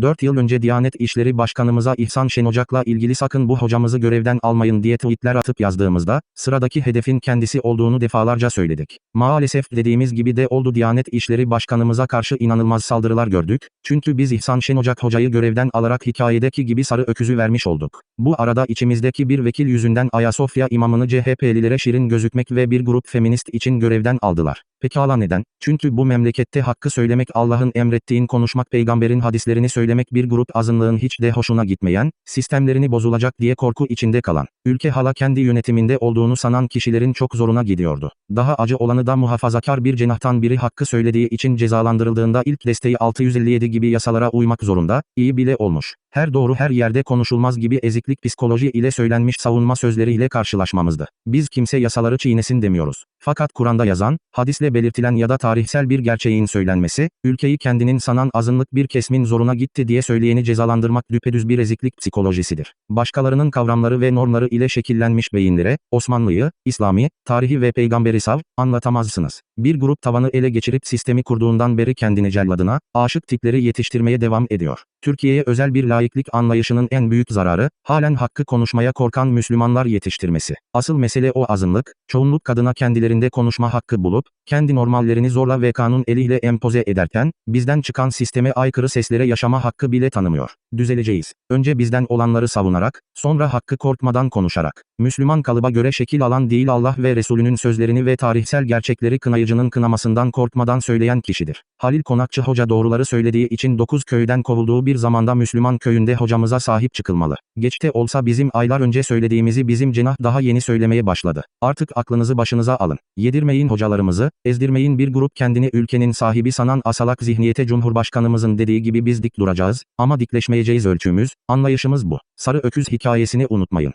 4 yıl önce Diyanet İşleri Başkanımıza İhsan Şenocak'la ilgili sakın bu hocamızı görevden almayın diye tweetler atıp yazdığımızda, sıradaki hedefin kendisi olduğunu defalarca söyledik. Maalesef dediğimiz gibi de oldu Diyanet İşleri Başkanımıza karşı inanılmaz saldırılar gördük, çünkü biz İhsan Şenocak hocayı görevden alarak hikayedeki gibi sarı öküzü vermiş olduk. Bu arada içimizdeki bir vekil yüzünden Ayasofya imamını CHP'lilere şirin gözükmek ve bir grup feminist için görevden aldılar. Pekala neden? Çünkü bu memlekette hakkı söylemek Allah'ın emrettiğin konuşmak peygamberin hadislerini söylemek bir grup azınlığın hiç de hoşuna gitmeyen, sistemlerini bozulacak diye korku içinde kalan, ülke hala kendi yönetiminde olduğunu sanan kişilerin çok zoruna gidiyordu. Daha acı olanı da muhafazakar bir cenahtan biri hakkı söylediği için cezalandırıldığında ilk desteği 657 gibi yasalara uymak zorunda, iyi bile olmuş. Her doğru her yerde konuşulmaz gibi eziklik psikoloji ile söylenmiş savunma sözleriyle karşılaşmamızdı. Biz kimse yasaları çiğnesin demiyoruz. Fakat Kur'an'da yazan, hadisle belirtilen ya da tarihsel bir gerçeğin söylenmesi, ülkeyi kendinin sanan azınlık bir kesmin zoruna gitti diye söyleyeni cezalandırmak düpedüz bir eziklik psikolojisidir. Başkalarının kavramları ve normları ile şekillenmiş beyinlere, Osmanlı'yı, İslami, tarihi ve peygamberi sav, anlatamazsınız. Bir grup tavanı ele geçirip sistemi kurduğundan beri kendini celladına, aşık tipleri yetiştirmeye devam ediyor. Türkiye'ye özel bir laiklik anlayışının en büyük zararı, halen hakkı konuşmaya korkan Müslümanlar yetiştirmesi. Asıl mesele o azınlık, çoğunluk kadına kendilerinde konuşma hakkı bulup, kendi normallerini zorla ve kanun eliyle empoze ederken, bizden çıkan sisteme aykırı seslere yaşama hakkı bile tanımıyor. Düzeleceğiz. Önce bizden olanları savunarak, sonra hakkı korkmadan konuşarak. Müslüman kalıba göre şekil alan değil Allah ve Resulünün sözlerini ve tarihsel gerçekleri kınayıcının kınamasından korkmadan söyleyen kişidir. Halil Konakçı Hoca doğruları söylediği için 9 köyden kovulduğu bir zamanda Müslüman köyünde hocamıza sahip çıkılmalı. Geçte olsa bizim aylar önce söylediğimizi bizim cenah daha yeni söylemeye başladı. Artık aklınızı başınıza alın. Yedirmeyin hocalarımızı, ezdirmeyin bir grup kendini ülkenin sahibi sanan asalak zihniyete Cumhurbaşkanımızın dediği gibi biz dik duracağız, ama dikleşmeyeceğiz ölçümüz, anlayışımız bu. Sarı öküz hikayesini unutmayın.